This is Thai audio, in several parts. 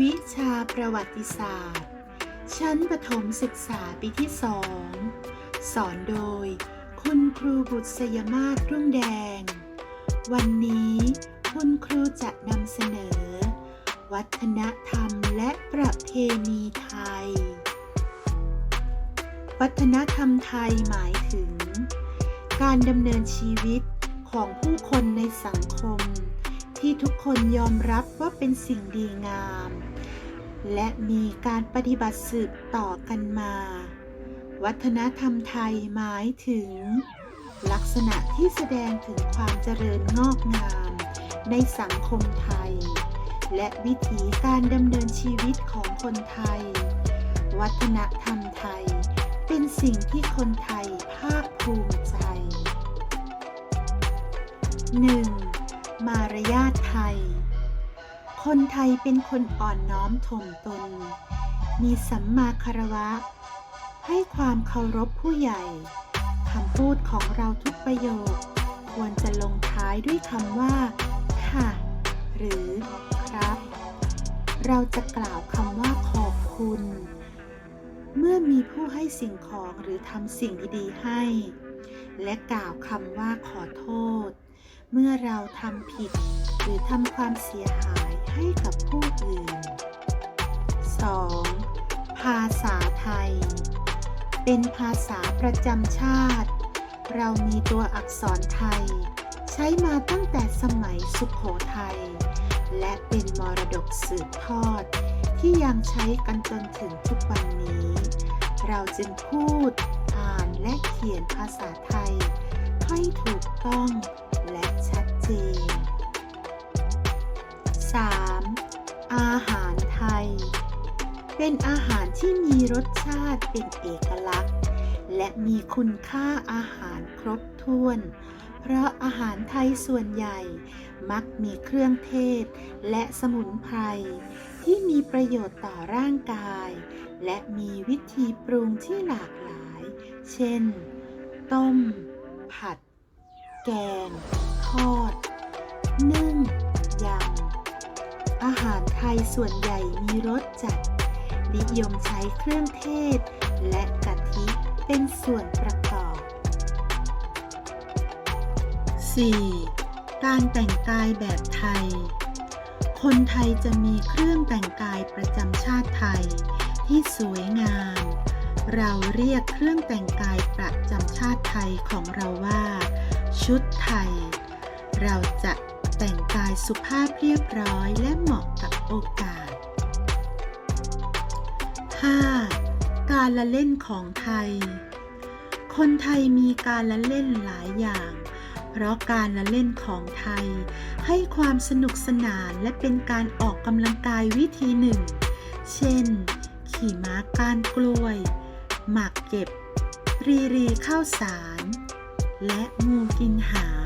วิชาประวัติศาสตร์ ชั้นประถมศึกษาปีที่สอง สอนโดย คุณครูบุษยมาศรุ่งแดง วันนี้คุณครูจะนำเสนอ วัฒนธรรมและประเพณีไทย วัฒนธรรมไทยหมายถึง การดำเนินชีวิตของผู้คนในสังคม ที่ทุกคนยอมรับว่าเป็นสิ่งดีงาม และมีการปฏิบัติสืบต่อกันมา วัฒนธรรมไทยหมายถึง ลักษณะที่แสดงถึงความเจริญงอกงาม ในสังคมไทย และวิถีการดำเนินชีวิตของคนไทย วัฒนธรรมไทย เป็นสิ่งที่คนไทยภาคภูมิใจ 1. มารยา คนไทยเป็นคนอ่อนน้อมถ่อมตน มีสัมมาคารวะ ให้ความเคารพผู้ใหญ่คำพูดของเราทุกประโยค ควรจะลงท้ายด้วยคำว่า ค่ะ หรือ ครับ เราจะกล่าวคำว่าขอบคุณ เมื่อมีผู้ให้สิ่งของหรือทำสิ่งดีๆให้ และกล่าวคำว่าขอโทษ เมื่อเราทำผิดหรือทำความเสียหายให้กับผู้อื่น 2. ภาษาไทย เป็นภาษาประจำชาติ เรามีตัวอักษรไทย ใช้มาตั้งแต่สมัยสุขโขทัย และเป็นมรดกสืบทอด ที่ยังใช้กันจนถึงทุกวันนี้ เราจึงพูด อ่านและเขียนภาษาไทย ให้ถูกต้อง 3. อาหารไทย เป็นอาหารที่มีรสชาติเป็นเอกลักษณ์ และมีคุณค่าอาหารครบถ้วน เพราะอาหารไทยส่วนใหญ่ มักมีเครื่องเทศ และสมุนไพรที่มีประโยชน์ต่อร่างกาย และมีวิธีปรุงที่หลากหลาย เช่น ต้ม ผัด แกง ทอด นึ่งยำอาหารไทยส่วนใหญ่มีรสจัด นิยมใช้เครื่องเทศ และกะทิเป็นส่วนประกอบ 4. การแต่งกายแบบไทย คนไทยจะมีเครื่องแต่งกายประจำชาติไทย ที่สวยงาม เราเรียกเครื่องแต่งกายประจำชาติไทยของเราว่า ชุดไทย เราจะแต่งกายสุภาพเรียบร้อยและเหมาะกับโอกาส 5. การละเล่นของไทย คนไทยมีการละเล่นหลายอย่าง เพราะการละเล่นของไทย ให้ความสนุกสนานและเป็นการออกกำลังกายวิธีหนึ่ง เช่น ขี่ม้าก้านกล้วย หมากเก็บ รีรีข้าวสาร และงูกินหาง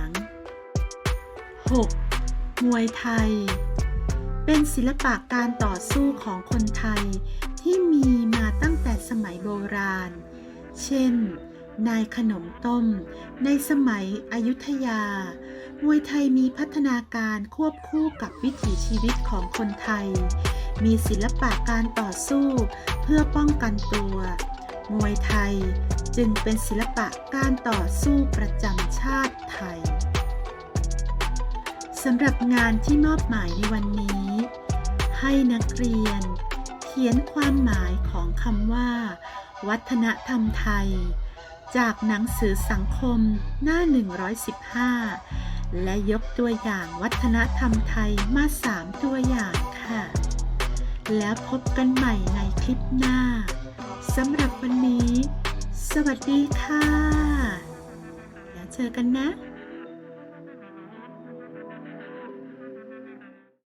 6. มวยไทย เป็นศิลปะการต่อสู้ของคนไทยที่มีมาตั้งแต่สมัยโบราณ เช่น นายขนมต้ม ในสมัยอยุธยา มวยไทยมีพัฒนาการควบคู่กับวิถีชีวิตของคนไทย มีศิลปะการต่อสู้เพื่อป้องกันตัว มวยไทยจึงเป็นศิลปะการต่อสู้ประจำชาติไทย สำหรับงานที่มอบหมายในวันนี้ ให้นักเรียน เขียนความหมายของคำว่า วัฒนธรรมไทย จากหนังสือสังคมหน้า 115 และยกตัวอย่างวัฒนธรรมไทยมา 3 ตัวอย่างค่ะ แล้วพบกันใหม่ในคลิปหน้าสำหรับวันนี้ สวัสดีค่ะ แล้วเจอกันนะ